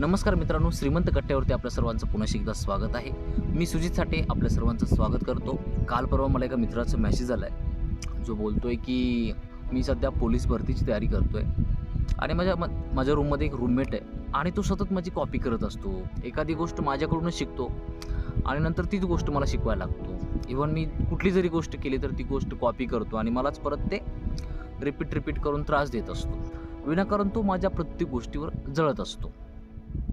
नमस्कार मित्रांनो श्रीमंत कट्ट्यावरती आपल्या सर्वांचं पुन्हा एकदा स्वागत आहे. मी सुजित साठे आपल्या सर्वांचं स्वागत करतो. काल परवा मला एका मित्राचा मेसेज आला आहे जो बोलतोय की मी सध्या पोलीस भरतीची तयारी करतोय आणि माझ्या म- माझ्या रूममध्ये एक रूममेट आहे आणि तो सतत माझी कॉपी करत असतो. एखादी गोष्ट माझ्याकडूनच शिकतो आणि नंतर तीच गोष्ट मला शिकवायला लागतो. इव्हन मी कुठली जरी गोष्ट केली तर ती गोष्ट कॉपी करतो आणि मलाच परत ते रिपीट रिपीट करून त्रास देत असतो. विनाकारण तो माझ्या प्रत्येक गोष्टीवर जळत असतो.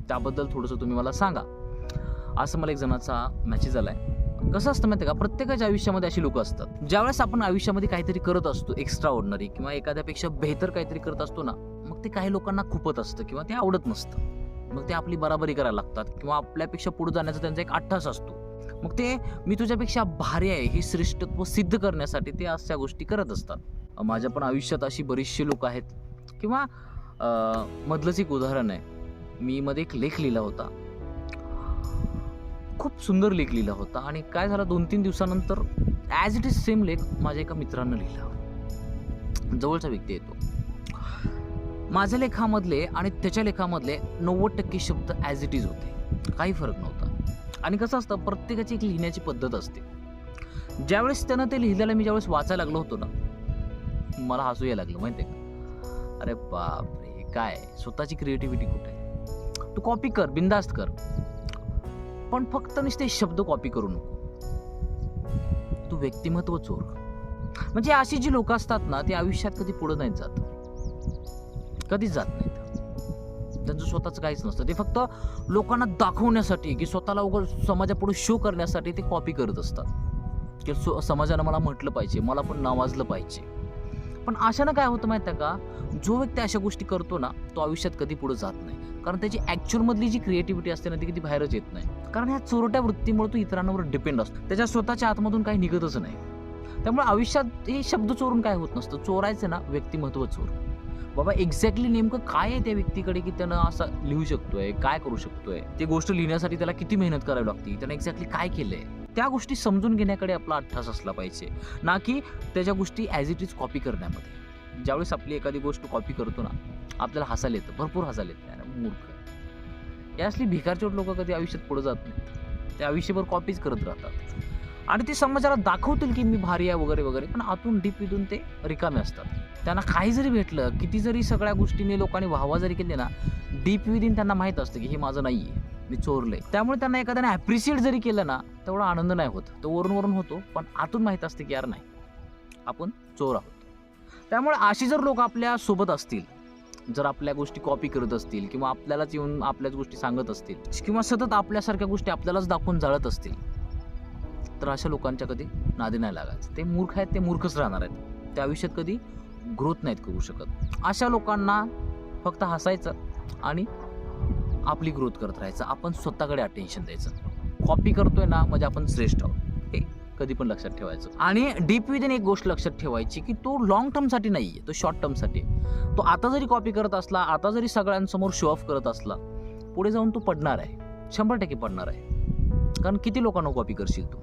त्याबद्दल थोडंसं तुम्ही मला सांगा. असं मला एक जणाचा मॅसेज आला आहे कसं असतं माहिती आहे का? प्रत्येकाच्या आयुष्यामध्ये अशी लोक असतात. ज्यावेळेस आपण आयुष्यामध्ये काहीतरी करत असतो एक्स्ट्रा ऑर्डनरी किंवा एखाद्यापेक्षा बेहतर काहीतरी करत असतो ना मग ते काही लोकांना खूपच असतं किंवा ते आवडत नसतं. मग ते आपली बराबरी करायला लागतात किंवा आपल्यापेक्षा पुढे जाण्याचा त्यांचा एक अट्ठास असतो. मग ते मी तुझ्यापेक्षा भारी आहे हे श्रेष्ठत्व सिद्ध करण्यासाठी ते अशा गोष्टी करत असतात. माझ्या पण आयुष्यात अशी बरीचशी लोक आहेत. किंवा मधलंच एक उदाहरण आहे. मी मध्ये एक लेख लिहिला होता. खूप सुंदर लेख लिहिला होता आणि काय झालं दोन तीन दिवसानंतर ॲज इट इज सेम लेख माझ्या एका मित्रानं लिहिला. जवळचा व्यक्ती येतो माझ्या लेखामधले आणि त्याच्या लेखामधले नव्वद टक्के शब्द ॲज इट इज होते. काही फरक नव्हता. आणि कसं असतं प्रत्येकाची एक लिहिण्याची पद्धत असते. ज्यावेळेस त्यानं ते लिहिलेलं मी ज्यावेळेस वाचायला लागलो होतो ना मला हसू यायला लागलं माहिती आहे का? अरे बापरे काय? स्वतःची क्रिएटिव्हिटी कुठे? आहे तू कॉपी कर बिंदास्त कर. पण फक्त नुसते शब्द कॉपी करू नको. तू व्यक्तिमत्व चोर. म्हणजे अशी जी लोक असतात ना ते आयुष्यात कधी पुढे नाहीत जात. कधीच जात नाहीत. त्यांचं स्वतःच काहीच नसतं. ते फक्त लोकांना दाखवण्यासाठी की स्वतःला उघड समाजापुढे शो करण्यासाठी ते कॉपी करत असतात. की समाजानं मला म्हटलं पाहिजे मला पण नावाजलं पाहिजे. पण अशानं काय होतं माहिती आहे का? जो व्यक्ती अशा गोष्टी करतो ना तो आयुष्यात कधी पुढे जात नाही. कारण त्याची ॲक्च्युअलमधली जी क्रिएटिव्हिटी असते ना ती कधी बाहेरच येत नाही. कारण ह्या चोरट्या वृत्तीमुळे तो इतरांवर डिपेंड असतो. त्याच्या स्वतःच्या आतमधून काही निघतच नाही. त्यामुळे आयुष्यात हे शब्द चोरून काय होत नसतं. चोरायचं ना व्यक्तिमत्व चोर. बाबा एक्झॅक्टली नेमकं काय आहे त्या व्यक्तीकडे की त्यानं असं लिहू शकतोय काय करू शकतोय? ती गोष्ट लिहिण्यासाठी त्याला किती मेहनत करावी लागते? त्यानं एक्झॅक्टली काय केलंय? त्या गोष्टी समजून घेण्याकडे आपला अठ्ठास असला पाहिजे. ना की त्याच्या गोष्टी ॲज इट इज कॉपी करण्यामध्ये. ज्यावेळेस आपली एखादी गोष्ट कॉपी करतो ना आपल्याला हसायला येतं. भरपूर हसायला येतं. मूर्ख. या असली भिकारचोट लोक कधी आयुष्यात पुढे जात नाहीत. ते आयुष्यभर कॉपीच करत राहतात. आणि ते समाजाला दाखवतील की मी भारी आहे वगैरे वगैरे. पण आतून डीप इथून ते रिकामे असतात. त्यांना काही जरी भेटलं किती जरी सगळ्या गोष्टीने लोकांनी वाहवा जरी केली ना डीप विदिन त्यांना माहीत असतं की हे माझं नाही आहे मी चोरलंय. त्यामुळे त्यांना एखाद्याने ॲप्रिशिएट जरी केलं ना तेवढा आनंद नाही होत. तो वरून वरून होतो पण आतून माहीत असते की यार नाही आपण चोर आहोत. त्यामुळे अशी जर लोक आपल्यासोबत असतील जर आपल्या गोष्टी कॉपी करत असतील किंवा आपल्यालाच येऊन आपल्याच गोष्टी सांगत असतील किंवा सतत आपल्यासारख्या गोष्टी आपल्यालाच दाखवून जाळत असतील तर अशा लोकांच्या कधी नादी नाही लागायचं. ते मूर्ख आहेत ते मूर्खच राहणार आहेत. त्या आयुष्यात कधी ग्रोथ नाहीत करू शकत. अशा लोकांना फक्त हसायचं आणि आपली ग्रोथ करत राहायचं. आपण स्वतःकडे अटेन्शन द्यायचं. कॉपी करतोय ना म्हणजे आपण श्रेष्ठ आहोत. हे कधी पण लक्षात ठेवायचं. आणि डीप विदिन एक गोष्ट लक्षात ठेवायची की तो लॉंग टर्मसाठी नाही आहे तो शॉर्ट टर्मसाठी आहे. तो आता जरी कॉपी करत असला आता जरी सगळ्यांसमोर शो ऑफ करत असला पुढे जाऊन तो पडणार आहे. शंभर टक्के पडणार आहे. कारण किती लोकांना कॉपी करशील तू?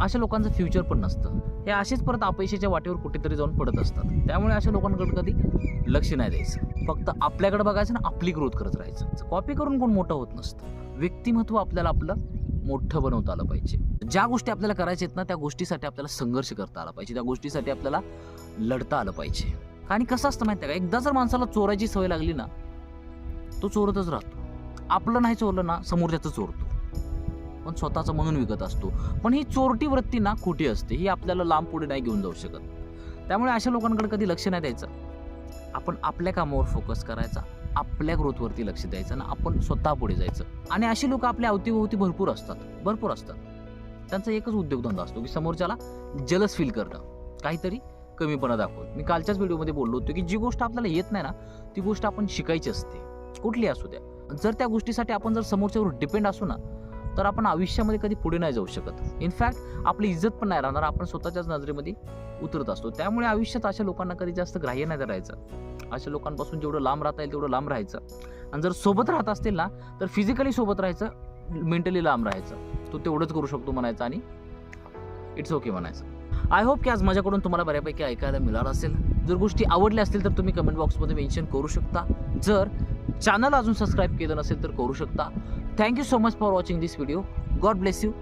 अशा लोकांचं फ्युचर पण नसतं. हे असेच परत अपयशाच्या वाटेवर कुठेतरी जाऊन पडत असतात. त्यामुळे अशा लोकांकडे कधी लक्ष नाही द्यायचं. फक्त आपल्याकडे बघायचं ना आपली ग्रोथ करत राहायचं. कॉपी करून कोण मोठं होत नसतं. व्यक्तिमत्व आपल्याला आपलं मोठं बनवता आलं पाहिजे. ज्या गोष्टी आपल्याला करायच्या आहेत ना त्या गोष्टीसाठी आपल्याला संघर्ष करता आला पाहिजे. त्या गोष्टीसाठी आपल्याला लढता आलं पाहिजे. आणि कसं असतं माहिती आहे का? एकदा जर माणसाला चोरायची सवय लागली ना तो चोरतच राहतो. आपलं नाही चोरलं ना समोरच्याचं चोरतो. आपण स्वतःचं म्हणून विकत असतो. पण ही चोरटी वृत्ती ना खोटी असते. ही आपल्याला लांब पुढे नाही घेऊन जाऊ शकत. त्यामुळे अशा लोकांकडे कधी लक्ष नाही द्यायचं. आपण आपल्या कामावर फोकस करायचा. आपल्या ग्रोथवरती लक्ष द्यायचं ना आपण स्वतः पुढे जायचं. आणि अशी लोक आपल्या अवतीभोवती भरपूर असतात. भरपूर असतात. त्यांचा एकच उद्योगधंदा असतो की समोरच्याला जलस फील करणं. काहीतरी कमीपणा दाखवत मी कालच्याच व्हिडिओमध्ये बोललो होतो की जी गोष्ट आपल्याला येत नाही ना ती गोष्ट आपण शिकायची असते. कुठली असू द्या. जर त्या गोष्टीसाठी आपण जर समोरच्यावर डिपेंड असू ना तर आपण आयुष्यामध्ये कधी पुढे नाही जाऊ शकत. इनफॅक्ट आपली इज्जत पण नाही राहणार आपण स्वतःच्याच नजरेमध्ये उतरत असतो. त्यामुळे आयुष्यात अशा लोकांना कधी जास्त ग्राह्य नाही धरायचं. अशा लोकांपासून जेवढं लांब राहता येईल तेवढं लांब राहायचं. आणि जर सोबत राहत असतील ना तर फिजिकली सोबत राहायचं मेंटली लांब राहायचं. तो तेवढंच करू शकतो म्हणायचं आणि इट्स ओके म्हणायचं. आय होप की आज माझ्याकडून तुम्हाला बऱ्यापैकी ऐकायला मिळालं असेल. जर गोष्टी आवडल्या असतील तर तुम्ही कमेंट बॉक्समध्ये मेन्शन करू शकता. जर चॅनल अजून सबस्क्राईब केलं नसेल तर करू शकता. Thank you so much for watching this video. God bless you.